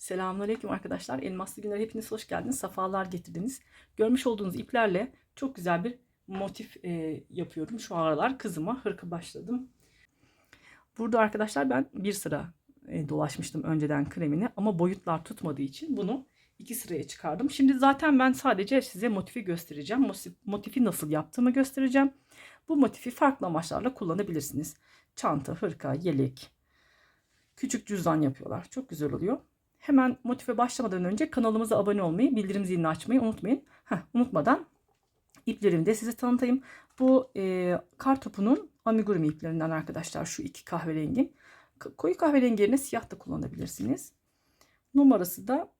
Selamünaleyküm arkadaşlar. Elmaslı günler hepiniz hoş geldiniz. Safalar getirdiniz. Görmüş olduğunuz iplerle çok güzel bir motif e, yapıyorum. Şu aralar kızıma hırka başladım. Burada arkadaşlar ben bir sıra e, dolaşmıştım önceden kremini ama boyutlar tutmadığı için bunu iki sıraya çıkardım. Şimdi zaten ben sadece size motifi göstereceğim. Motif- Motifi nasıl yaptığımı göstereceğim. Bu motifi farklı amaçlarla kullanabilirsiniz. Çanta, hırka, yelek, küçük cüzdan yapıyorlar. Çok güzel oluyor. Hemen motife başlamadan önce kanalımıza abone olmayı, bildirim zilini açmayı unutmayın. Heh, unutmadan iplerimi de size tanıtayım. Bu e, kar topunun amigurumi iplerinden arkadaşlar. Şu iki kahverengi. Koyu kahverengi yerine siyah da kullanabilirsiniz. Numarası da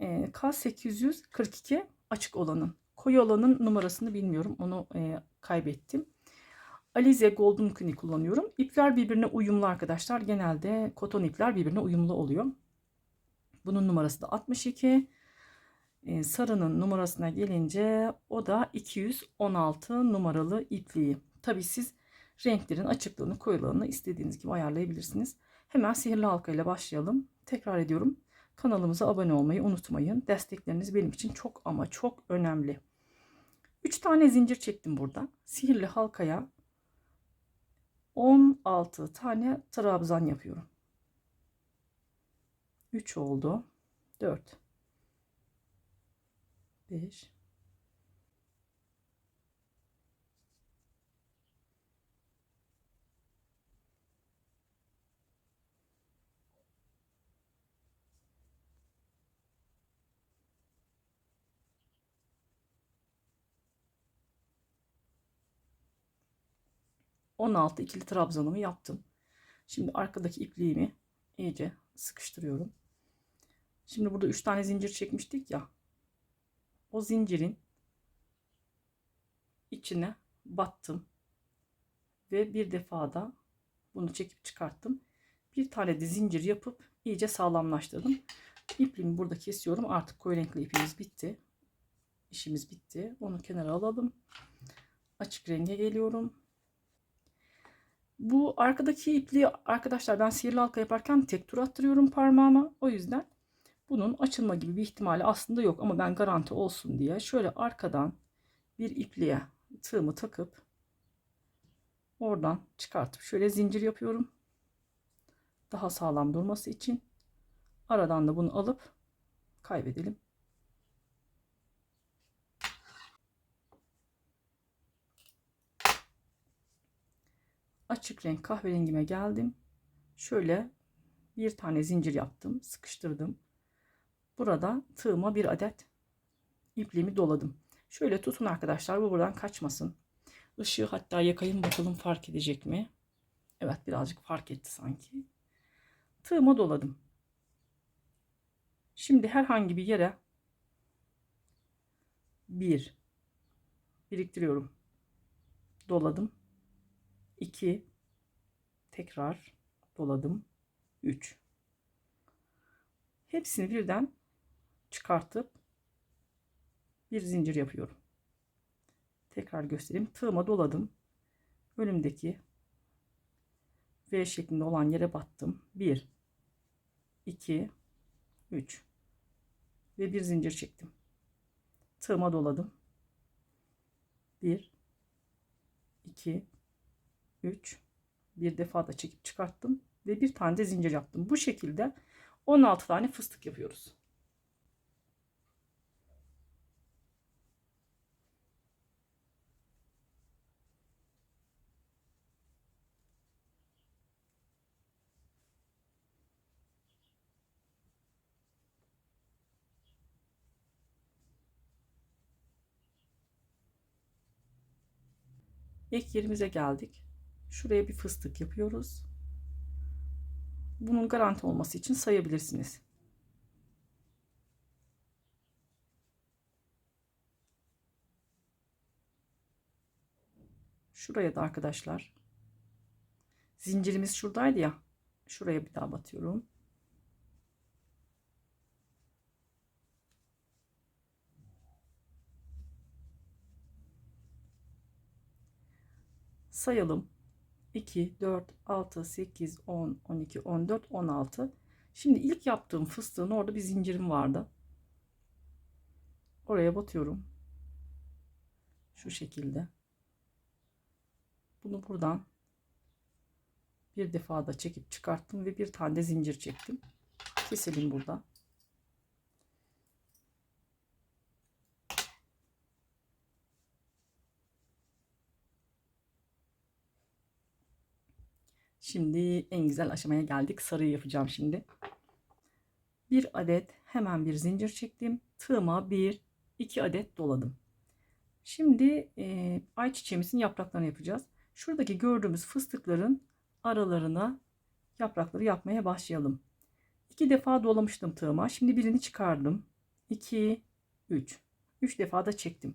e, K842 açık olanın. Koyu olanın numarasını bilmiyorum. Onu e, kaybettim. Alize Golden Kuni kullanıyorum. İpler birbirine uyumlu arkadaşlar. Genelde koton ipler birbirine uyumlu oluyor. Bunun numarası da 62. Ee, sarının numarasına gelince o da 216 numaralı ipliği. Tabi siz renklerin açıklığını, koyulığını istediğiniz gibi ayarlayabilirsiniz. Hemen sihirli halka ile başlayalım. Tekrar ediyorum. Kanalımıza abone olmayı unutmayın. Destekleriniz benim için çok ama çok önemli. 3 tane zincir çektim burada. Sihirli halkaya 16 tane trabzan yapıyorum. 3 oldu. 4 5 16 ikili trabzanımı yaptım. Şimdi arkadaki ipliğimi iyice sıkıştırıyorum. Şimdi burada 3 tane zincir çekmiştik ya. O zincirin içine battım. Ve bir defada bunu çekip çıkarttım. Bir tane de zincir yapıp iyice sağlamlaştırdım. İpliğimi burada kesiyorum. Artık koyu renkli ipimiz bitti. İşimiz bitti. Onu kenara alalım. Açık renge geliyorum. Bu arkadaki ipliği arkadaşlar ben sihirli halka yaparken tek tur attırıyorum parmağıma. O yüzden bunun açılma gibi bir ihtimali aslında yok ama ben garanti olsun diye şöyle arkadan bir ipliğe tığımı takıp oradan çıkartıp şöyle zincir yapıyorum. Daha sağlam durması için aradan da bunu alıp kaybedelim. Açık renk kahverengime geldim. Şöyle bir tane zincir yaptım, sıkıştırdım. Burada tığıma bir adet ipliğimi doladım. Şöyle tutun arkadaşlar bu buradan kaçmasın. Işığı hatta yakayım bakalım fark edecek mi? Evet birazcık fark etti sanki. Tığıma doladım. Şimdi herhangi bir yere bir biriktiriyorum. Doladım. 2 tekrar doladım. 3 Hepsini birden çıkartıp bir zincir yapıyorum. Tekrar göstereyim. Tığıma doladım. Önümdeki V şeklinde olan yere battım. 1 2 3 ve bir zincir çektim. Tığıma doladım. 1 2 3 bir defa da çekip çıkarttım ve bir tane de zincir yaptım. Bu şekilde 16 tane fıstık yapıyoruz. Ek yerimize geldik. Şuraya bir fıstık yapıyoruz. Bunun garanti olması için sayabilirsiniz. Şuraya da arkadaşlar zincirimiz şuradaydı ya. Şuraya bir daha batıyorum. Sayalım. 2, 4, 6, 8, 10, 12, 14, 16. Şimdi ilk yaptığım fıstığın orada bir zincirim vardı. Oraya batıyorum. Şu şekilde. Bunu buradan bir defa da çekip çıkarttım ve bir tane de zincir çektim. Keselim burada. Şimdi en güzel aşamaya geldik. Sarıyı yapacağım şimdi. Bir adet hemen bir zincir çektim. Tığıma bir iki adet doladım. Şimdi e, ayçiçeğimizin yapraklarını yapacağız. Şuradaki gördüğümüz fıstıkların aralarına yaprakları yapmaya başlayalım. İki defa dolamıştım tığıma. Şimdi birini çıkardım. 2, 3. 3 defa da çektim.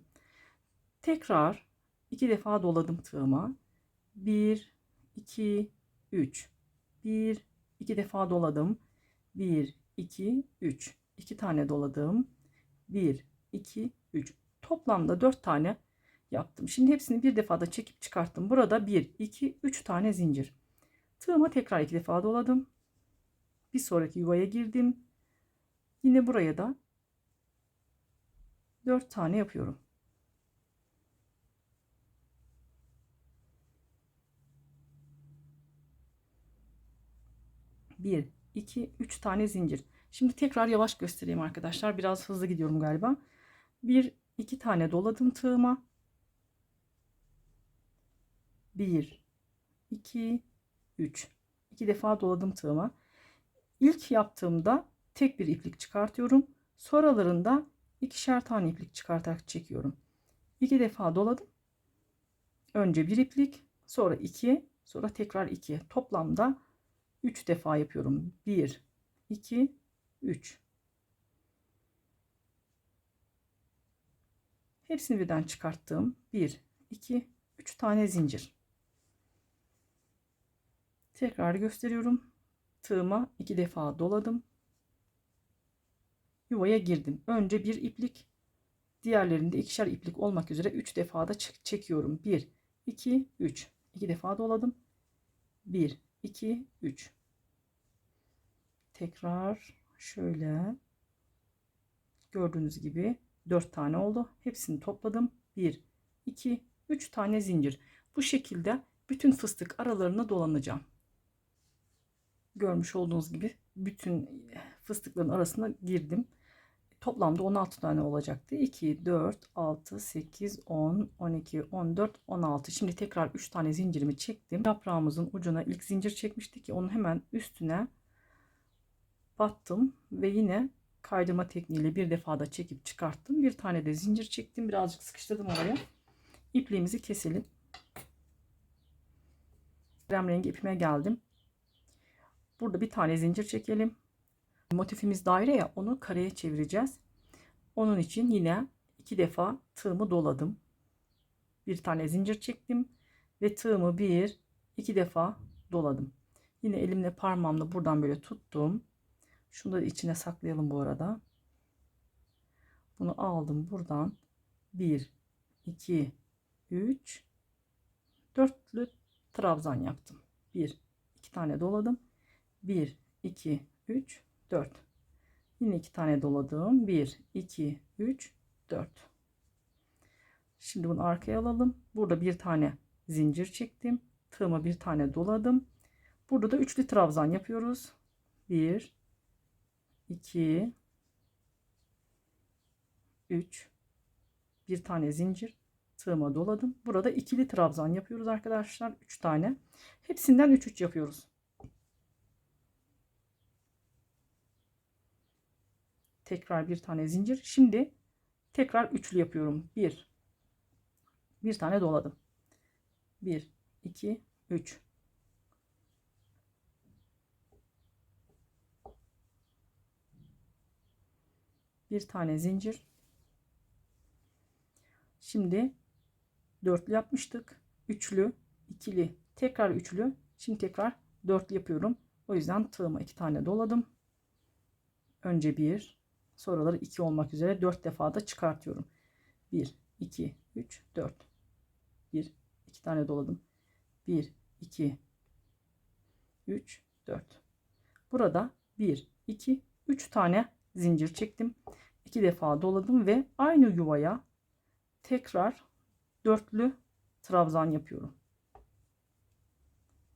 Tekrar iki defa doladım tığıma. 1, 2, 3. 1, 2 defa doladım. 1, 2, 3. 2 tane doladım. 1, 2, 3. Toplamda 4 tane yaptım. Şimdi hepsini bir defada çekip çıkarttım. Burada 1, 2, 3 tane zincir. Tığıma tekrar 2 defa doladım. Bir sonraki yuvaya girdim. Yine buraya da 4 tane yapıyorum. Bir, iki, üç tane zincir. Şimdi tekrar yavaş göstereyim arkadaşlar. Biraz hızlı gidiyorum galiba. Bir, iki tane doladım tığıma. Bir, iki, üç. İki defa doladım tığıma. İlk yaptığımda tek bir iplik çıkartıyorum. Sonralarında ikişer tane iplik çıkartarak çekiyorum. İki defa doladım. Önce bir iplik, sonra iki, sonra tekrar iki. Toplamda 3 defa yapıyorum. 1, 2, 3. Hepsini birden çıkarttım. 1, 2, 3 tane zincir. Tekrar gösteriyorum. Tığıma 2 defa doladım. Yuvaya girdim. Önce bir iplik, diğerlerinde ikişer iplik olmak üzere 3 defa da çekiyorum. 1, 2, 3. 2 defa doladım. 1, 2, 3. Tekrar şöyle gördüğünüz gibi 4 tane oldu. Hepsini topladım. 1, 2, 3 tane zincir. Bu şekilde bütün fıstık aralarına dolanacağım. Görmüş olduğunuz gibi bütün fıstıkların arasına girdim. Toplamda 16 tane olacaktı. 2, 4, 6, 8, 10, 12, 14, 16. Şimdi tekrar 3 tane zincirimi çektim. Yaprağımızın ucuna ilk zincir çekmiştik ki onun hemen üstüne battım ve yine kaydırma tekniğiyle bir defada çekip çıkarttım. Bir tane de zincir çektim. Birazcık sıkıştırdım oraya. İpliğimizi keselim. Krem rengi ipime geldim. Burada bir tane zincir çekelim. Motifimiz daire ya onu kareye çevireceğiz. Onun için yine iki defa tığımı doladım. Bir tane zincir çektim ve tığımı bir iki defa doladım. Yine elimle parmağımla buradan böyle tuttum. Şunu da içine saklayalım bu arada. Bunu aldım buradan. 1 2 3 dörtlü trabzan yaptım. 1 2 tane doladım. 1 2 3 4 yine iki tane doladım 1 2 3 4 şimdi bunu arkaya alalım. Burada bir tane zincir çektim. Tığıma bir tane doladım. Burada da üçlü trabzan yapıyoruz. 1 2 3 bir tane zincir. Tığıma doladım. Burada ikili trabzan yapıyoruz arkadaşlar. 3 tane. Hepsinden 3 3 yapıyoruz tekrar bir tane zincir. Şimdi tekrar üçlü yapıyorum. Bir, bir tane doladım. Bir, iki, üç. Bir tane zincir. Şimdi dörtlü yapmıştık. Üçlü, ikili, tekrar üçlü. Şimdi tekrar dörtlü yapıyorum. O yüzden tığıma iki tane doladım. Önce bir, Sonraları 2 olmak üzere 4 defa da çıkartıyorum. 1, 2, 3, 4. 1, 2 tane doladım. 1, 2, 3, 4. Burada 1, 2 3 tane zincir çektim. 2 defa doladım ve aynı yuvaya tekrar dörtlü trabzan yapıyorum.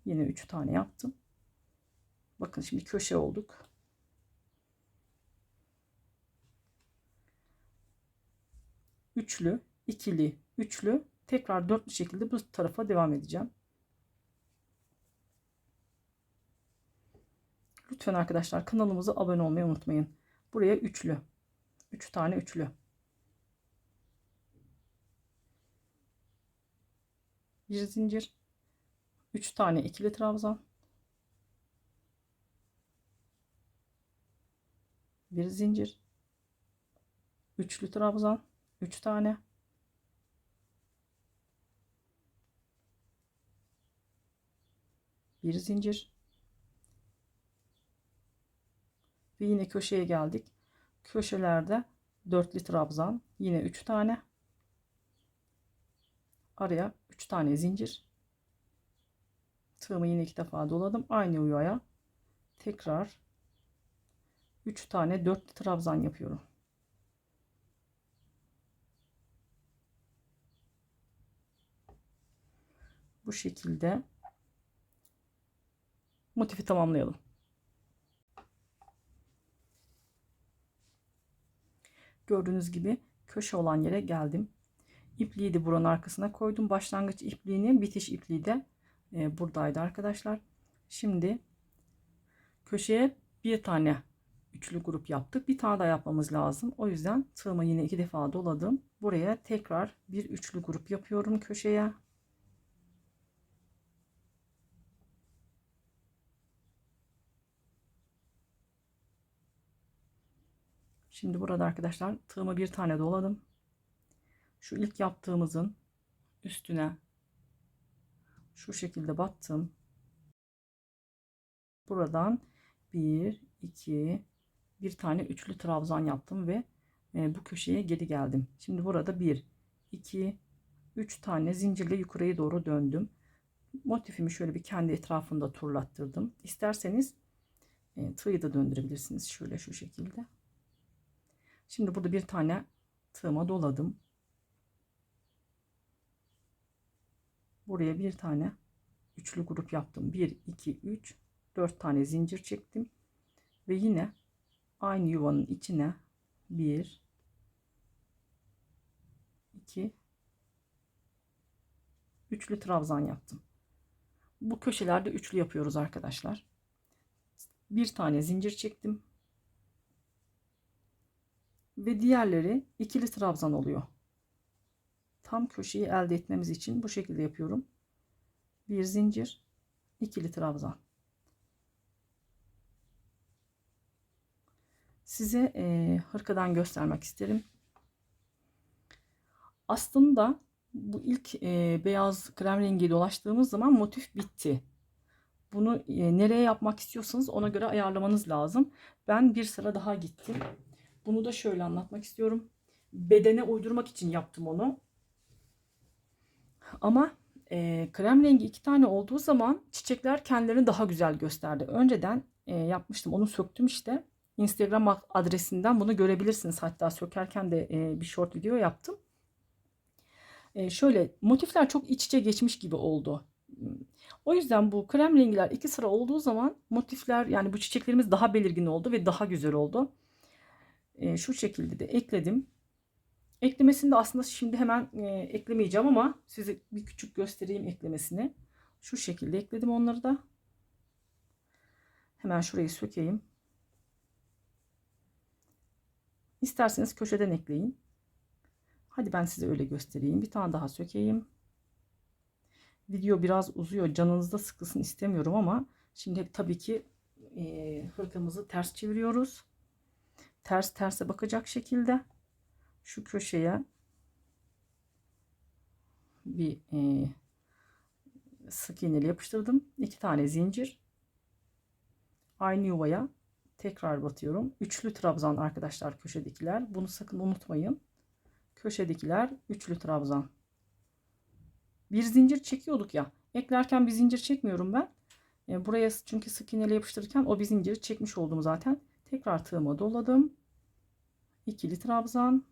Yine 3 tane yaptım. Bakın şimdi köşe olduk. Üçlü, ikili, üçlü tekrar dörtlü şekilde bu tarafa devam edeceğim. Lütfen arkadaşlar kanalımıza abone olmayı unutmayın. Buraya üçlü. Üç tane üçlü. Bir zincir. Üç tane ikili trabzan. Bir zincir. Üçlü trabzan. Üç tane. Bir zincir. Ve yine köşeye geldik. Köşelerde dörtlü trabzan. Yine 3 tane. Araya 3 tane zincir. Tığımı yine iki defa doladım. Aynı yuvaya tekrar 3 tane dörtlü trabzan yapıyorum. Bu şekilde motifi tamamlayalım. Gördüğünüz gibi köşe olan yere geldim. İpliği de buranın arkasına koydum. Başlangıç ipliğini bitiş ipliği de e, buradaydı arkadaşlar. Şimdi köşeye bir tane üçlü grup yaptık. Bir tane daha yapmamız lazım. O yüzden tığımı yine iki defa doladım. Buraya tekrar bir üçlü grup yapıyorum köşeye. Şimdi burada arkadaşlar tığımı bir tane doladım. Şu ilk yaptığımızın üstüne şu şekilde battım. Buradan bir, iki, bir tane üçlü trabzan yaptım ve e, bu köşeye geri geldim. Şimdi burada bir, iki, üç tane zincirle yukarıya doğru döndüm. Motifimi şöyle bir kendi etrafında turlattırdım. İsterseniz e, tığı da döndürebilirsiniz. Şöyle şu şekilde. Şimdi burada bir tane tığıma doladım. Buraya bir tane üçlü grup yaptım. 1, 2, 3, 4 tane zincir çektim. Ve yine aynı yuvanın içine 1, 2, üçlü trabzan yaptım. Bu köşelerde üçlü yapıyoruz arkadaşlar. Bir tane zincir çektim ve diğerleri ikili trabzan oluyor. Tam köşeyi elde etmemiz için bu şekilde yapıyorum. Bir zincir, ikili trabzan. Size e, hırkadan göstermek isterim. Aslında bu ilk e, beyaz krem rengi dolaştığımız zaman motif bitti. Bunu e, nereye yapmak istiyorsanız ona göre ayarlamanız lazım. Ben bir sıra daha gittim. Bunu da şöyle anlatmak istiyorum. Bedene uydurmak için yaptım onu. Ama e, krem rengi iki tane olduğu zaman çiçekler kendilerini daha güzel gösterdi. Önceden e, yapmıştım. Onu söktüm işte. Instagram adresinden bunu görebilirsiniz. Hatta sökerken de e, bir short video yaptım. E, şöyle motifler çok iç içe geçmiş gibi oldu. O yüzden bu krem renkler iki sıra olduğu zaman motifler yani bu çiçeklerimiz daha belirgin oldu ve daha güzel oldu e, şu şekilde de ekledim. Eklemesini de aslında şimdi hemen e, eklemeyeceğim ama size bir küçük göstereyim eklemesini. Şu şekilde ekledim onları da. Hemen şurayı sökeyim. İsterseniz köşeden ekleyin. Hadi ben size öyle göstereyim. Bir tane daha sökeyim. Video biraz uzuyor. Canınızda sıkılsın istemiyorum ama şimdi tabii ki e, hırkamızı ters çeviriyoruz ters terse bakacak şekilde şu köşeye bir e, sık iğneli yapıştırdım. iki tane zincir. Aynı yuvaya tekrar batıyorum. Üçlü trabzan arkadaşlar köşedekiler. Bunu sakın unutmayın. Köşedekiler üçlü trabzan. Bir zincir çekiyorduk ya. Eklerken bir zincir çekmiyorum ben. E, buraya çünkü sık iğneyle yapıştırırken o bir zinciri çekmiş oldum zaten Tekrar tığıma doladım. İkili trabzan.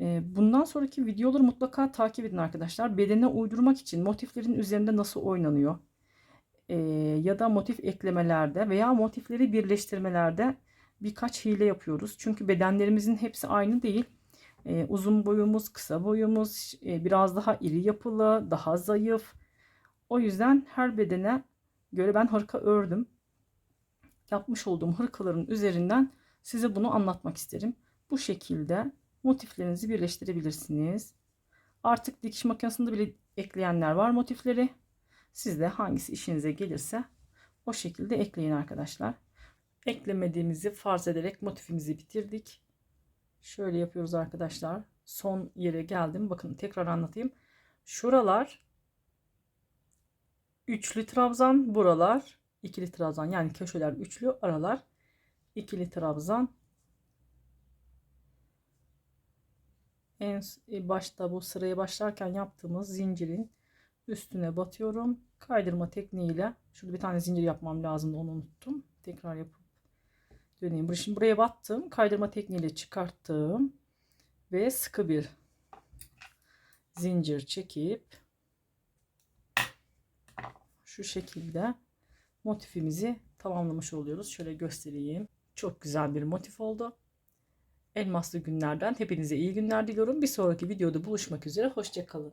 Ee, Bundan sonraki videoları mutlaka takip edin arkadaşlar. Bedene uydurmak için motiflerin üzerinde nasıl oynanıyor? Ee, ya da motif eklemelerde veya motifleri birleştirmelerde birkaç hile yapıyoruz. Çünkü bedenlerimizin hepsi aynı değil. Ee, uzun boyumuz, kısa boyumuz, e, biraz daha iri yapılı, daha zayıf. O yüzden her bedene göre ben hırka ördüm. Yapmış olduğum hırkaların üzerinden size bunu anlatmak isterim. Bu şekilde motiflerinizi birleştirebilirsiniz. Artık dikiş makinesinde bile ekleyenler var motifleri. Siz de hangisi işinize gelirse o şekilde ekleyin arkadaşlar. Eklemediğimizi farz ederek motifimizi bitirdik. Şöyle yapıyoruz arkadaşlar. Son yere geldim. Bakın tekrar anlatayım. Şuralar üçlü trabzan, buralar ikili trabzan. Yani köşeler üçlü, aralar ikili trabzan. En e, başta bu sıraya başlarken yaptığımız zincirin üstüne batıyorum. Kaydırma tekniğiyle şurada bir tane zincir yapmam lazımdı onu unuttum. Tekrar yapıp döneyim. Şimdi buraya battım. Kaydırma tekniğiyle çıkarttım. Ve sıkı bir zincir çekip şu şekilde motifimizi tamamlamış oluyoruz. Şöyle göstereyim. Çok güzel bir motif oldu. Elmaslı günlerden hepinize iyi günler diliyorum. Bir sonraki videoda buluşmak üzere. Hoşçakalın.